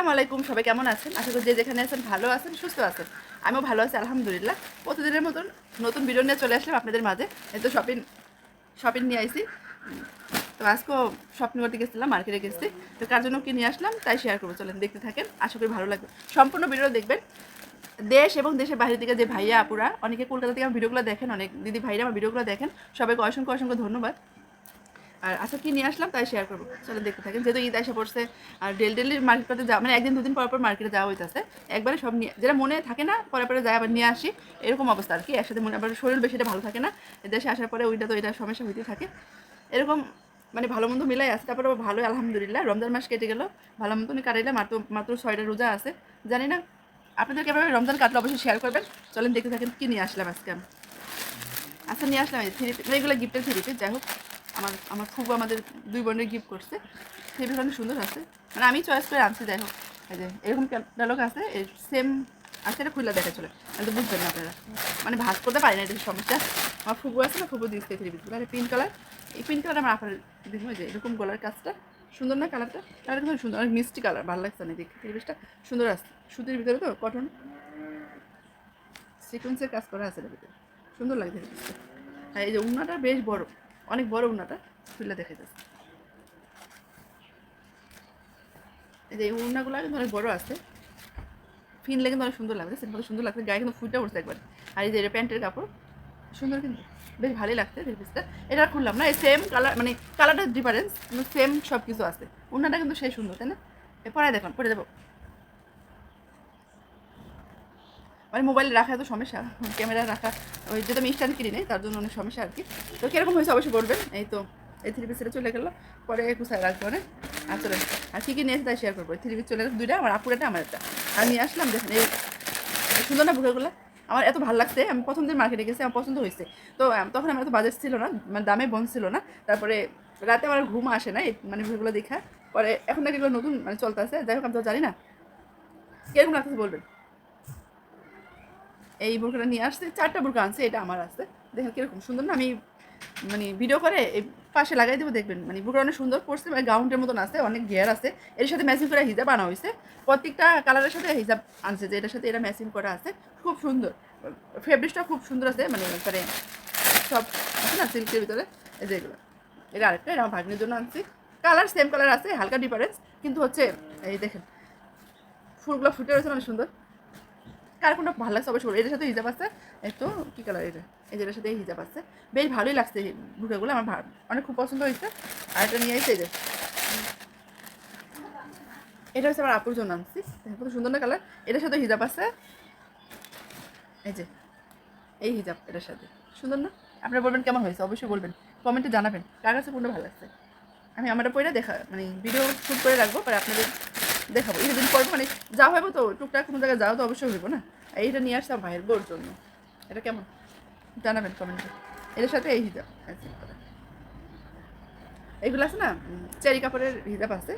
আসসালামু আলাইকুম সবাই কেমন আছেন? আশা করি যে যেখানে আছেন ভালো আছেন সুস্থ আছেন। আমিও ভালো আছি আলহামদুলিল্লাহ। প্রতিদিনের মতন নতুন ভিডিও নিয়ে চলে আসলাম আপনাদের মাঝে। এই তো শপিং শপিং নিয়ে উম, তো আজকেও শপিং করতে গেছিলাম মার্কেটে গেছি। তো কার জন্য কি নিয়ে আসলাম তাই শেয়ার করব। চলেন দেখতে থাকেন। আশা করি ভালো লাগবে। সম্পূর্ণ ভিডিও দেখবেন। দেশ এবং দেশের বাইরে থেকে যে ভাইয়া আপুরা অনেকে কলকাতা থেকে আমার ভিডিওগুলো দেখেন অনেক দিদি ভাইরা আমার ভিডিওগুলো দেখেন। সবাইকে অসংখ্য অসংখ্য ধন্যবাদ। আর আচ্ছা কি নিয়ে আসলাম? তাই শেয়ার করব। চলো দেখতে থাকেন। যেহেতু ঈদ এসে পড়ছে, আর ডেল ডেলি মার্কেটে যাওয়া মানে একদিন দুদিন পর পর মার্কেটে যাওয়া হইতেছে। একবারে সব নিয়ে যেটা মনে থাকে না, পরে পরে যায় আবার নিয়ে আসি। এরকম অবস্থা আর কি। একসাথে মনে আবার শরীর বেশিটা ভালো থাকে না। দেশে আসার পরে ওইটা তো এটা সমস্যা হইতে থাকে। এরকম মানে ভালো মন্দ মিলাই আছে। তারপরে ভালোই, আলহামদুলিল্লাহ। রমজান মাস কেটে গেল। ভালো মতনই কাটাইলাম মাত্র মাত্র ছয়টা রোজা আছে। জানি না আপনাদের কেমন রমজান কাটলে অবশ্যই শেয়ার করবেন। চলেন দেখতে থাকেন কি নিয়ে আসলাম আজকে আমি। আচ্ছা নিয়ে আসলাম থ্রি এগুলো গিফটের থ্রি যাই হোক। আমার আমার খুব আমাদের দুই বোনের গিফট করছে। পিস অনেক সুন্দর আছে। মানে আমি চয়েস করে আনছি, যাই হোক। যে, এরকম ক্যাটালগ আছে সেম আছে, এটা খুলে দেখা চলে। তো বুঝবেন না আপনারা। মানে ভাজ করতে পারি না এটার সমস্যা। আমার ফুবু আছে না, ফুবু দিচ্ছে থ্রি পিসগুলো আর পিঙ্ক কালার এই পিঙ্ক কালার আমার আপনার দেখুন যে, এরকম গলার কাজটা। সুন্দর না কালারটা কালারটা খুব সুন্দর, অনেক মিষ্টি কালার ভালো লাগছে না দেখতে। থ্রি পিসটা সুন্দর আছে। সুতির ভিতরে তো কটন সিকোয়েন্সের কাজ করা আছে এটার ভিতরে। সুন্দর লাগছে। আর এই যে উন্নাটা বেশ বড়। অনেক বড় উন্নাটা খুলে দেখে যাচ্ছে এই যে এই উন্নাগুলো কিন্তু অনেক বড় আছে। ফিনলে কিন্তু অনেক সুন্দর লাগছে কত সুন্দর লাগছে গায়ে কিন্তু ফুটটা উঠছে একবার। আর এই যে এটা প্যান্টের কাপড়, সুন্দর কিন্তু, বেশ ভালোই লাগছে থ্রি পিসটা। এটা আর খুললাম না, এই সেম কালার মানে কালারটা ডিফারেন্স কিন্তু সেম সব কিছু আছে। উন্নাটা কিন্তু সেই সুন্দর, তাই না? পরে দেখুন, পরে দেবো। মানে মোবাইলে রাখা এত সমস্যা ক্যামেরা রাখা, ওই যেটা আমি স্ট্যান্ড কিনি নেই, তার জন্য অনেক সমস্যা আর কি। তো কীরকম হয়েছে অবশ্যই বলবেন, এই তো, এই থ্রি পিসটা চলে গেলো, পরে কুসায় রাখব অনেক আর চলে আর কী কী নিয়েছে তাই শেয়ার করব থ্রি পিস চলে গেছে দুইটা, আমার আপুর একটা আমার একটা। আর নিয়ে আসলাম, দেখেন, এই সুন্দর না বুকেগুলো? আমার এত ভালো লাগছে, আমি প্রথম দিন মার্কেটে গেছি, আমার পছন্দ হয়েছে। তো তখন আমার এত বাজেট ছিল না মানে দামে বন ছিল না, তারপরে রাতে আমার ঘুম আসে না এই মানে বুকেগুলো দেখা। পরে এখন নাকি এগুলো নতুন মানে চলতে আছে যাই হোক, আমি তো জানি না। কীরকম লাগতেছে বলবেন? এই বোরকাটা নিয়ে আসছে, চারটা বোরকা আনছে, এটা আমার আছে। দেখেন কীরকম সুন্দর না, আমি মানে ভিডিও করে এই পাশে লাগাই দেবো, দেখবেন। মানে বোরকা অনেক সুন্দর পড়ছে মানে গাউন্টের মতন আছে, অনেক ঘের আছে। এর সাথে ম্যাচিং করে হিজাব আনা হয়েছে। প্রত্যেকটা কালারের সাথে হিজাব আনছে, যে এটার সাথে এটা ম্যাচিং করা আছে। খুব সুন্দর। ফেব্রিকটা খুব সুন্দর আছে মানে মানে সব আছে না সিল্কের ভিতরে? এই যে এগুলো। এটা আরেকটা, এটা আমার ভাগ্নের জন্য আনছি। কালার সেম কালার আছে, হালকা ডিফারেন্স কিন্তু হচ্ছে, এই দেখেন, ফুলগুলো ফুটে রয়েছে অনেক সুন্দর। কার কোনটা ভালো লাগছে? অবশ্যই। এটার সাথে হিজাব আছে? এই তো, কী কালার এটা এই যেটার সাথে হিজাব আছে। বেশ ভালোই লাগছে বুকেগুলো আমার অনেক খুব পছন্দ হয়েছে। আর এটা নিয়ে এই যে। এটা হচ্ছে আমার আপুর জন্য আনছি। কত সুন্দর না কালার এটার সাথে হিজাব আছে। এই যে, এই হিজাব এটার সাথে। সুন্দর না? আপনারা বলবেন কেমন হয়েছে? অবশ্যই বলবেন। কমেন্টে জানাবেন। কার কাছে কোনটা ভালো লাগছে? আমি আমারটা পরে দেখা মানে ভিডিও শ্যুট করে রাখব, পরে আপনাদের দেখাবো। দিন পরবো মানে যা হবে তো, টুকটাক কোনো জায়গায় যাওয়া তো অবশ্যই হইব না। এইটা নিয়ে আসতাম ভাইয়ের বোর জন্য। এটা কেমন? জানাবেন কমেন্টে এটার সাথে এই হিজাব এইগুলো আছে না? চেরি কাপড়ের হিজাব আছে।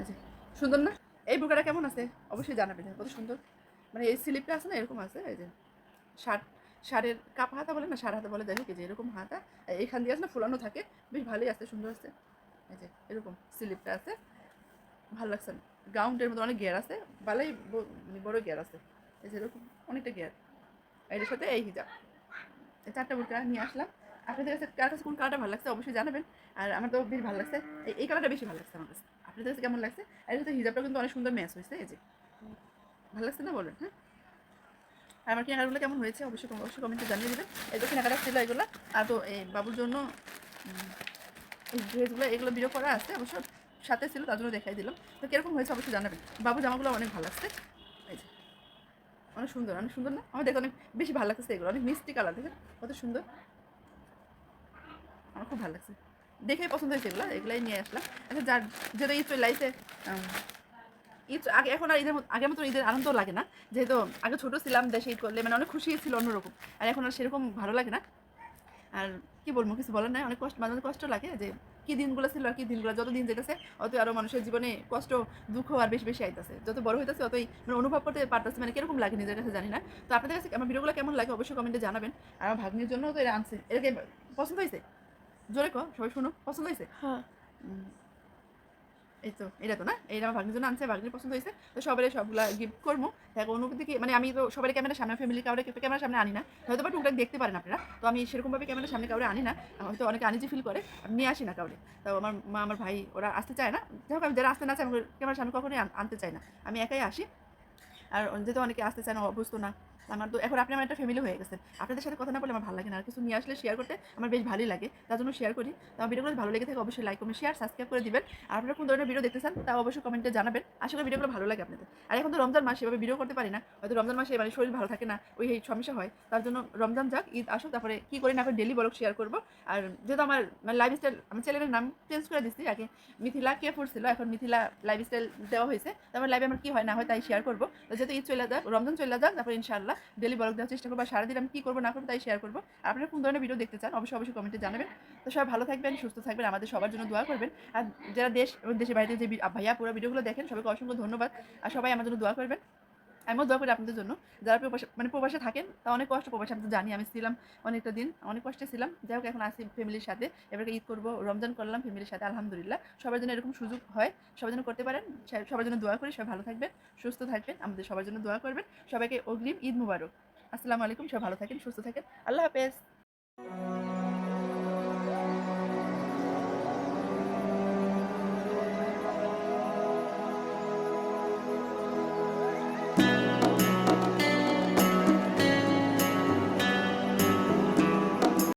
আছে সুন্দর না? এই বুকাটা কেমন আছে? অবশ্যই জানাবেন কত সুন্দর। মানে এই স্লিপটা আছে না, এরকম আছে, এই যে শার্ট শাড়ির কাপ হাতা বলে না সার হাতা বলে দেখো যে এরকম হাতা। এইখান দিয়ে আছে না, ফুলানো থাকে। বেশ ভালোই আছে, সুন্দর আছে। এই যে এরকম স্লিপটা আছে। ভালো লাগছে না। গাউন্ডের মধ্যে অনেক গিয়ার আছে ভালোই বড় গিয়ার আছে। এই যে এরকম অনেকটা গিয়ার। এটার সাথে এই হিজাব। এই চারটা বুটকা নিয়ে আসলাম। আপনাদের কাছে কার কাছে কোন কালারটা ভালো লাগছে অবশ্যই জানাবেন। আর আমার তো বেশ ভালো লাগছে। এই- এই কালারটা বেশি ভালো লাগছে আমার কাছে। আপনাদের কাছে কেমন লাগছে? আর এর সাথে হিজাবটা কিন্তু অনেক সুন্দর ম্যাচ হয়েছে, এই যে। ভালো লাগছে না বলেন হ্যাঁ? আর আমার কেনাকাটাগুলো কেমন হয়েছে অবশ্যই অবশ্যই কমেন্টে জানিয়ে দেবেন। এই তো কেনাকাটা ছিল এগুলো। আর তো এই বাবুর জন্য ড্রেসগুলো এগুলো বিরো করা আছে অবশ্য। সাথে ছিল, তার জন্য দেখাই দিলাম। তো কীরকম হয়েছে অবশ্যই জানাবেন। বাবু জামাগুলো অনেক ভালো লাগছে। অনেক সুন্দর অনেক সুন্দর না? আমার দেখে অনেক বেশি ভালো লাগছে এগুলো, অনেক মিষ্টি কালার, দেখেন কত সুন্দর। আমার খুব ভালো লাগছে। দেখেই পছন্দ হয়েছে এগুলো, এগুলাই নিয়ে আসলাম। আচ্ছা যার যেটা ঈদ চলে আইছে ঈদ আগে, এখন আর ঈদের আগের মতো ঈদের আনন্দ লাগে না। যেহেতু আগে ছোটো ছিলাম, দেশে ঈদ করলে মানে অনেক খুশি ছিল অন্যরকম। আর এখন আর সেরকম ভালো লাগে না। আর কি বলব, কিছু বলার নাই, অনেক কষ্ট মাঝে মাঝে কষ্ট লাগে যে কি দিনগুলো ছিল আর কি দিনগুলো যত দিন যেতেছে অত আরও মানুষের জীবনে কষ্ট দুঃখ আর বেশি বেশি আইতেছে। যত বড় হইতেছে অতই মানে অনুভব করতে পারতেছে মানে কীরকম লাগে নিজের কাছে জানি না। তো আপনাদের কাছে আমার ভিডিওগুলো কেমন লাগে অবশ্যই কমেন্টে জানাবেন। আর আমার ভাগ্নির জন্য তো এটা আনছে। এটাকে পছন্দ হয়েছে জোরে কো সবাই শুনো পছন্দ হয়েছে হ্যাঁ। এই তো, এটা তো না? এইটা আমার ভাগ্নির জন্য আনছে, ভাগ্নির পছন্দ হয়েছে। তো সবাই সবগুলা গিফট করব দেখো, অনুভূতি কি মানে আমি তো সবাই ক্যামেরার সামনে ফ্যামিলি কাউরে ক্যামেরার সামনে আনি না। হয়তো বা টুকটাক দেখতে পারেন আপনারা। তো আমি সেরকমভাবে ক্যামেরার সামনে কাউরে আনি না। হয়তো অনেকে আনিজি ফিল করে, আমি নিয়ে আসি না কাউরে। তো আমার মা, আমার ভাই, ওরা আসতে চায় না। যাই হোক, আমি যারা আসতে না চায় আমাকে ক্যামেরার সামনে কখনোই আন- আনতে চাই না। আমি একাই আসি। আর যেহেতু অনেকে আসতে চায় না, অভ্যস্ত না। আমার তো, এখন আপনি আমার একটা ফ্যামিলি হয়ে গেছেন। আপনাদের সাথে কথা না বলে আমার ভালো লাগে না। আর কিছু নিয়ে আসলে শেয়ার করতে আমার বেশ ভালোই লাগে। তার জন্য শেয়ার করি। তো আমার ভিডিওগুলো ভালো লেগে থাকে, অবশ্যই লাইক কমেন্ট শেয়ার সাবস্ক্রাইব করে দিবেন। আর আপনারা কোন ধরনের ভিডিও দেখতে চান, তা অবশ্যই কমেন্টে জানাবেন। আশা করি ভিডিওগুলো ভালো লাগে আপনাদের। আর এখন তো রমজান মাস, এভাবে ভিডিও করতে পারি না। হয়তো রমজান মাসে মানে শরীর ভালো থাকে না, ওই সমস্যা হয়। তার জন্য রমজান যাক, ঈদ আসুক, তারপরে কী করি না করে ডেলি ব্লগ শেয়ার করব। আর যেহেতু আমার মানে লাইফস্টাইল আমার চ্যানেলের নাম চেঞ্জ করে দিচ্ছি আগে মিথিলা কে ছিল, এখন মিথিলা লাইফস্টাইল দেওয়া হয়েছে। তারপর লাইভে আমার কী হয় না হয় তাই শেয়ার করব। তো যেহেতু ঈদ চলে যাক, রমজান চলে যাক, তারপর ইনশাআল্লাহ ডেলি ব্লগ দেওয়ার চেষ্টা করব, আর সারাদিন আমি কী করব, না করব, তাই শেয়ার করব। আপনারা কোন ধরনের ভিডিও দেখতে চান, অবশ্যই অবশ্যই কমেন্টে জানাবেন। তো সবাই ভালো থাকবেন, সুস্থ থাকবেন, আমাদের সবার জন্য দোয়া করবেন। আর যারা দেশ এবং দেশের বাড়িতে যে ভাইয়া পুরো ভিডিওগুলো দেখেন, সবাইকে অসংখ্য ধন্যবাদ। আর সবাই আমার জন্য দোয়া করবেন। আমিও দোয়া করি আপনাদের জন্য। যারা প্রবাসে মানে প্রবাসে থাকেন তা অনেক কষ্ট প্রবাসে আমি তো জানি, আমি ছিলাম অনেকটা দিন, অনেক কষ্টে ছিলাম। যাই হোক, এখন আসি ফ্যামিলির সাথে। এবারে ঈদ করব, রমজান করলাম ফ্যামিলির সাথে, আলহামদুলিল্লাহ। সবার জন্য এরকম সুযোগ হয় সবার জন্য করতে পারেন সবার জন্য দোয়া করি, সবাই ভালো থাকবেন, সুস্থ থাকবেন, আমাদের সবার জন্য দোয়া করবেন। সবাইকে অগ্রিম ঈদ মুবারক। আসসালামু আলাইকুম, সবাই ভালো থাকেন, সুস্থ থাকেন। আল্লাহ হাফেজ।